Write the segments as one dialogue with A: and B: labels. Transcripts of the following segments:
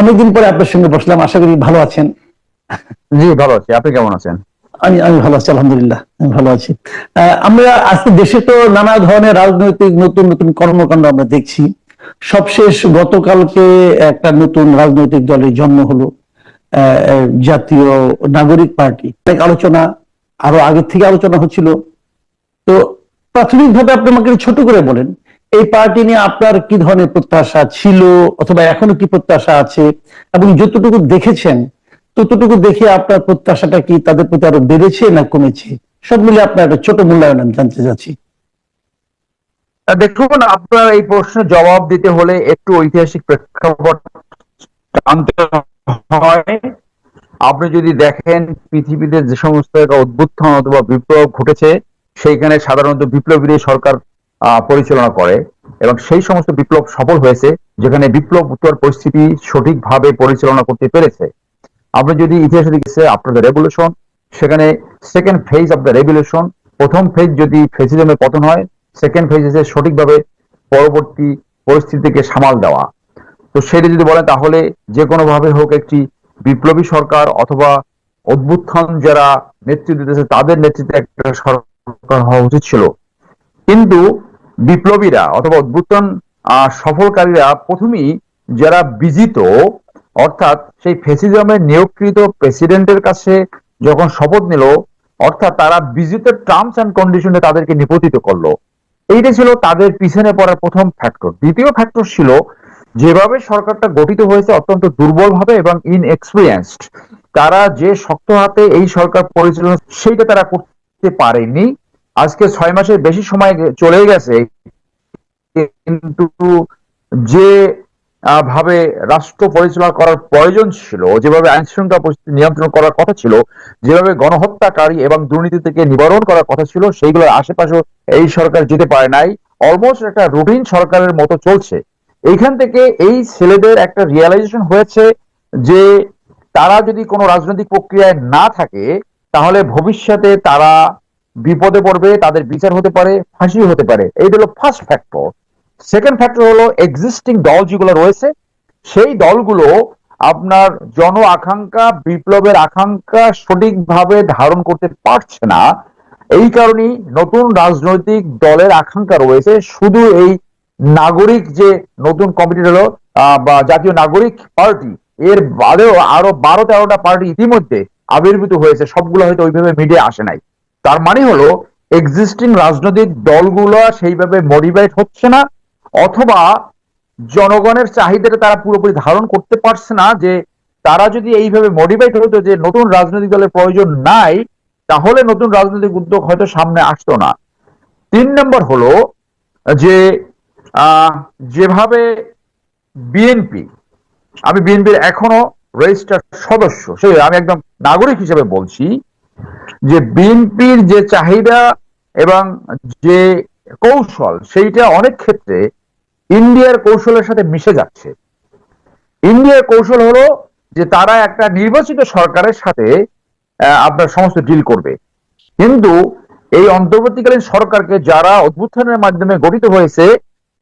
A: অনেকদিন পরে আপনার সঙ্গে বসলাম। আশা করি ভালো আছেন।
B: জি ভালো আছি। আপনি কেমন আছেন?
A: আমি আমি ভালো আছি আলহামদুলিল্লাহ আমি ভালো আছি। আমরা আজকে দেশে তো নানা ধরনের রাজনৈতিক নতুন নতুন কর্মকাণ্ড আমরা দেখছি। সবশেষ গতকালকে একটা নতুন রাজনৈতিক দলের জন্ম হলো জাতীয় নাগরিক পার্টি। অনেক আলোচনা আরও আগে থেকে আলোচনা হচ্ছিল। তো প্রাথমিকভাবে আপনি আমাকে ছোট করে বলেন এই পার্টি নিয়ে আপনার কি ধরনের প্রত্যাশা ছিল অথবা এখনও কি প্রত্যাশা আছে? এবং যতটুকু দেখেছেন, ততটুকু দেখে আপনার প্রত্যাশাটা কি তাদের প্রতি আরও বেড়েছে না কমেছে? সব মিলে আপনার একটা ছোট মূল্যায়ন আমি জানতে চাচ্ছি।
B: দেখুন, আপনার এই প্রশ্নের জবাব দিতে হলে একটু ঐতিহাসিক প্রেক্ষাপট জানতে হয়। আপনি যদি দেখেন, পৃথিবীতে যে সমস্ত উদ্বুত্থান অথবা বিপ্লব ঘটেছে, সেইখানে সাধারণত বিপ্লবীদের সরকার পরিচালনা করে। এবং সেই সমস্ত বিপ্লব সফল হয়েছে, যেখানে বিপ্লব উত্তর পরিস্থিতি সঠিকভাবে পরিচালনা করতে পেরেছে। আপনি যদি ইতিহাসে দেখেছে আফটার দ্য রেভলিউশন সেখানে second phase of the revolution প্রথম ফেজ যদি ফেসিজমের পতন হয় সেকেন্ড ফেজ সঠিকভাবে পরবর্তী পরিস্থিতিকে সামাল দেওয়া। তো সেটা যদি বলেন, তাহলে যে কোনো ভাবে হোক একটি বিপ্লবী সরকার অথবা অভ্যুত্থান যারা নেতৃত্ব দিতেছে, তাদের নেতৃত্বে একটা সরকার হওয়া উচিত ছিল। কিন্তু বিপ্লবীরা অথবা আহ, সফলকারীরা প্রথমেই যারা বিজিত অর্থাৎ সেই ফেসিজমের নিয়োগকৃত প্রেসিডেন্টের কাছে যখন শপথ নিল অর্থাৎ তারা বিজিত টার্মস অ্যান্ড কন্ডিশনে তাদেরকে নিপতিত করল। এইটা ছিল তাদের পিছনে পড়ার প্রথম ফ্যাক্টর দ্বিতীয় ফ্যাক্টর ছিল যেভাবে সরকারটা গঠিত হয়েছে অত্যন্ত দুর্বলভাবে এবং ইনএক্সপিরিয়েন্সড তারা যে শক্ত হাতে এই সরকার পরিচালনা সেইটা তারা করতে পারেনি। আজকে ছয় মাসের বেশি সময় চলে গেছে। কিন্তু যে ভাবে রাষ্ট্র পরিচালনা করার প্রয়োজন ছিল, যেভাবে আইন শৃঙ্খলা পরিস্থিতি নিয়ন্ত্রণ করার কথা ছিল, যেভাবে গণহত্যাকারী এবং দুর্নীতি থেকে নিবারণ করার কথা ছিল, সেইগুলোর আশেপাশে এই সরকার যেতে পারে নাই। অলমোস্ট একটা রুটিন সরকারের মতো চলছে। এইখান থেকে এই ছেলেদের একটা রিয়েলাইজেশন হয়েছে যে, তারা যদি কোনো রাজনৈতিক প্রক্রিয়ায় না থাকে, তাহলে ভবিষ্যতে তারা বিপদে পড়বে, তাদের বিচার হতে পারে ফাঁসি হতে পারে। এইটা হলো ফার্স্ট ফ্যাক্টর সেকেন্ড ফ্যাক্টর হলো এক্সিস্টিং দল যেগুলো রয়েছে, সেই দলগুলো আপনার জন আকাঙ্ক্ষা, বিপ্লবের আকাঙ্ক্ষা সঠিকভাবে ধারণ করতে পারছে না। এই কারণেই নতুন রাজনৈতিক দলের আকাঙ্ক্ষা রয়েছে। শুধু এই নাগরিক যে নতুন কমিটি হলো বা জাতীয় নাগরিক পার্টি, এর বাদেও আরও বারো তেরোটা পার্টি ইতিমধ্যে আবির্ভূত হয়েছে। সবগুলো হয়তো ওইভাবে মিডিয়া আসে নাই। তার মানে হলো এক্সিস্টিং রাজনৈতিক দলগুলো সেইভাবে মোটিভেট হচ্ছে না, অথবা জনগণের চাহিদাটা তারা পুরোপুরি ধারণ করতে পারছে না যে তারা যদি এইভাবে মোটিভেট হতো যে নতুন রাজনৈতিক দলের প্রয়োজন নাই, তাহলে নতুন রাজনৈতিক উদ্যোগ হয়তো সামনে আসতো না। তিন নম্বর হলো যে যেভাবে বিএনপি আমি বিএনপির এখনও রেজিস্টার সদস্য সে আমি একদম নাগরিক হিসেবে বলছি যে বিএনপির যে চাহিদা এবং যে কৌশল, সেইটা অনেক ক্ষেত্রে ইন্ডিয়ার কৌশলের সাথে মিশে যাচ্ছে। ইন্ডিয়ার কৌশল হলো যে তারা একটা নির্বাচিত সরকারের সাথে আপনার সমস্ত ডিল করবে। কিন্তু এই অন্তর্বর্তীকালীন সরকারকে যারা অভ্যুত্থানের মাধ্যমে গঠিত হয়েছে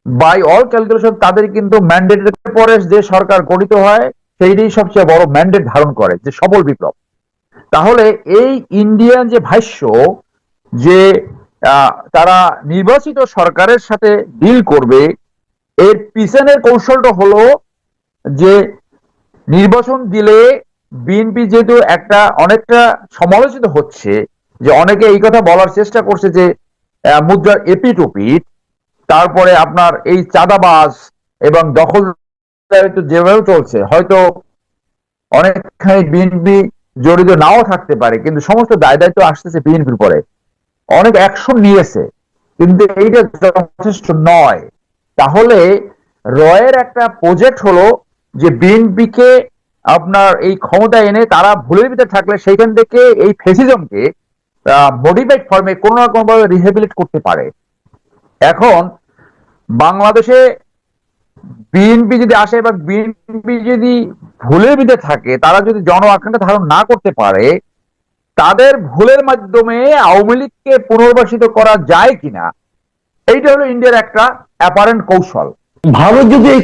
B: বাই অল ক্যালকুলেশন তাদের কিন্তু ম্যান্ডেটের পরে যে সরকার গঠিত হয়, সেইটাই সবচেয়ে বড় ম্যান্ডেট ধারণ করে, যে সবল বিপ্লব। তাহলে এই ইন্ডিয়ান যে ভাষ্য যে তারা নির্বাচিত সরকারের সাথে ডিল করবে, এর পিছনের কৌশলটা হলো যে নির্বাচন দিলে বিএনপি যেহেতু একটা অনেকটা সমালোচিত হচ্ছে, যে অনেকে এই কথা বলার চেষ্টা করছে যে মুদ্রার এপিটোপিট তারপরে আপনার এই চাঁদাবাজ এবং দখল যেভাবে চলছে, হয়তো অনেকখানি বিএনপি জড়িত নাও থাকতে পারে, কিন্তু সমস্ত দায় দায়িত্ব আসতেছে বিএনপির পরে অনেক অ্যাকশন নিয়েছে, কিন্তু এইটা যথেষ্ট নয়। তাহলে রয়ের একটা প্রজেক্ট হলো যে বিএনপি কে আপনার এই ক্ষমতা এনে তারা ভুলের ভিতরে থাকলে সেইখান থেকে এই ফেসিজমকে মডিফাইড ফর্মে কোনো না কোনো ভাবে রিহেবিলিট করতে পারে। এখন বাংলাদেশে বিএনপি যদি আসে বা বিএনপি যদি ভুলের ভিতরে থাকে, তারা যদি জন আকাঙ্ক্ষা ধারণ না করতে পারে, তাদের ভুলের মাধ্যমে আওয়ামী লীগকে পুনর্বাসিত করা যায় কিনা, এইটা হলো ইন্ডিয়ার একটা অ্যাপারেন্ট কৌশল।
A: ভারত যদি এই